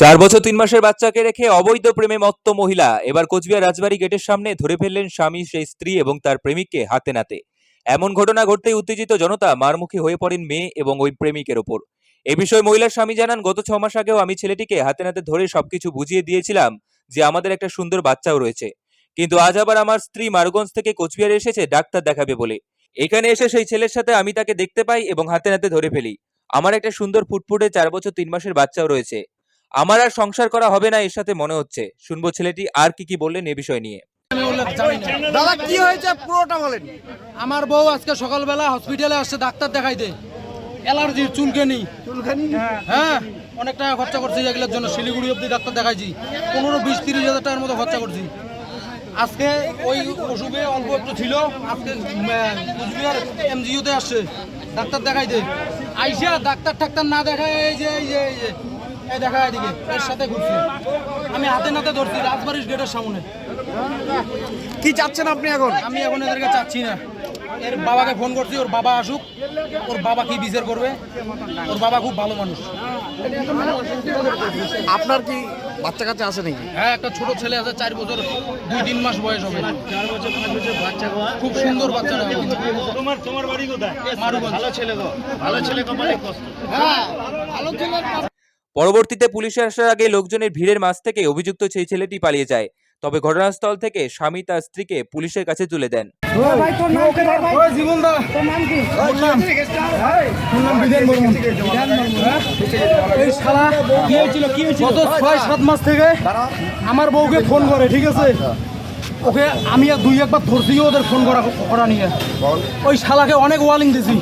চার বছর তিন মাসের বাচ্চাকে রেখে অবৈধ প্রেমে মত্ত মহিলা এবার কোচবিহার রাজবাড়ি গেটের সামনে ধরে ফেললেন স্বামী, সেই স্ত্রী এবং তার প্রেমিককে হাতে নাতে। এমন ঘটনা ঘটতেই উত্তেজিত জনতা মারমুখী হয়ে পড়েন মেয়ে এবং ওই প্রেমিকের ওপর। এ বিষয়ে মহিলার স্বামী জানান, গত ছ মাস আগেও আমি ছেলেটিকে হাতে নাতে ধরে সবকিছু বুঝিয়ে দিয়েছিলাম যে আমাদের একটা সুন্দর বাচ্চাও রয়েছে। কিন্তু আজ আবার আমার স্ত্রী মারগঞ্জ থেকে কোচবিহারে এসেছে, ডাক্তার দেখাবে বলে। এখানে এসে সেই ছেলের সাথে আমি তাকে দেখতে পাই এবং হাতে নাতে ধরে ফেলি। আমার একটা সুন্দর ফুটফুটে চার বছর তিন মাসের বাচ্চাও রয়েছে। আমার আর সংসার করা হবে না এর সাথে মনে হচ্ছে। শুনব ছেলেটি আর কি কি বললেন এ বিষয় নিয়ে। দাদা কি হয়েছে? পুরোটা বলেন। আমার বউ আজকে সকালবেলা হসপিটালে আসছে ডাক্তার দেখাইতে অ্যালার্জি চুলকানি। চুলখানি হ্যাঁ অনেক টাকা খরচা করছি এগুলোর জন্য। শিলিগুড়ি অব্দি ডাক্তার দেখাইছি। পনেরো বিশ তিরিশ হাজার টাকার মতো খরচা করছি। আজকে ওই অসুখে অল্প একটু ছিল আজকে কুচবিহার এমজিওতে আসছে। ডাক্তার দেখাইতে আইসা ডাক্তার টাক্তার না দেখায় এই যে এই যে এই যে। এই দেখা এদিকে এর সাথে ঘুরছি। আমি হাতে নাতে ধরছি রাজবাড়ির গেটের সামনে। কি চাচ্ছেন আপনি এখন? আমি এখন এদেরকে চাচ্ছি না। এর বাবাকে ফোন করছি ওর বাবা আসুক। ওর বাবা কি বিচার করবে? ওর বাবা খুব ভালো মানুষ। আপনার কি বাচ্চা কাচ্চা আছে নাকি? হ্যাঁ একটা ছোট ছেলে আছে চার বছর দুই তিন মাস বয়স হবে। খুব সুন্দর বাচ্চা তোমার তোমার বাড়ি কোথায়? ভালো ছেলে গো ভালো ছেলে কপালে কষ্ট। পরবর্তীতে পুলিশে আসার আগে লোকজনের ভিড়ের মাঝ থেকে অভিযুক্ত সেই ছেলেটি পালিয়ে যায়। তবে ঘটনাস্থল থেকে স্বামী তার স্ত্রীকে পুলিশের কাছে তুলে দেন। জীবন দা। এই শালা কি হয়েছিল কি হয়েছিল? গত ছয় সাত মাস থেকে আমার বউকে ফোন করে ঠিক আছে? ওকে আমি আর দুই একবার ধরছি ওদের ফোন করা করা নিয়ে। ওই শালাকে অনেক ওয়ালিং দিছি।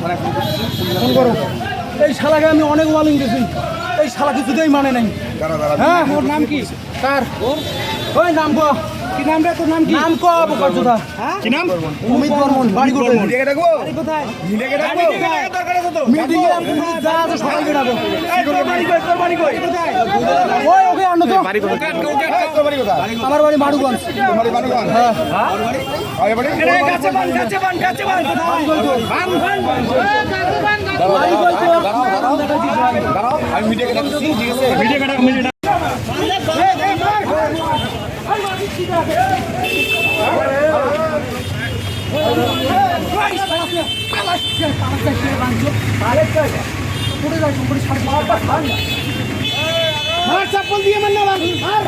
ফোন করো। এই শালাকে আমি অনেক ওয়ালিং দিছি। এই শালা কিছুতেই মানে নাই। হ্যাঁ? ওর নাম কি? কার? ওই নাম কো কি নাম রে? তোর নাম কি? নাম কো বোকার চোদা কি নাম? অমিত বর্মন বাড়ি কোথায়? ডাকবো? বাড়ি কোথায়? মিডিয়াকে ডাকবো? দরকার আছে তো আপনি যা আছে ডাকো তোর বাড়ি কই তোর বাড়ি কই ওই ওকে আনো তো। বাড়ি কোথায়? তোর বাড়ি কোথায়? আমার বাড়ি মারুগঞ্জ তোর বাড়ি বানুগঞ্জ হ্যাঁ। আরে বাড়ি? কাছে বান কাছে বান কাছে বান। বাড়ি কই তোর? দাঁড়াও আমি মিডিয়াকে ডাকছি ঠিক আছে? মিডিয়া কাটা মিডিয়া মার চাপ্পল দিয়ে মার না মার মার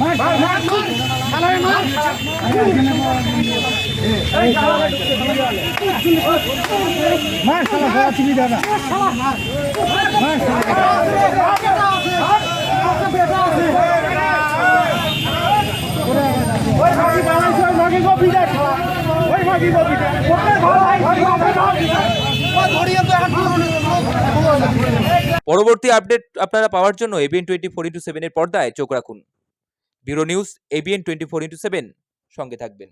মার মার মার মার মার শালা বড় চিনি দাদা মার শালা ওই ভাগি বানাইছে ভাগি গো বিদায় পরবর্তী আপডেট আপনারা পাওয়ার জন্য এবিএন টোয়েন্টি ফোর ইন্টু সেভেনের পর্দায় চোখ রাখুন। Bureau news ABN twenty four into seven সঙ্গে থাকবেন।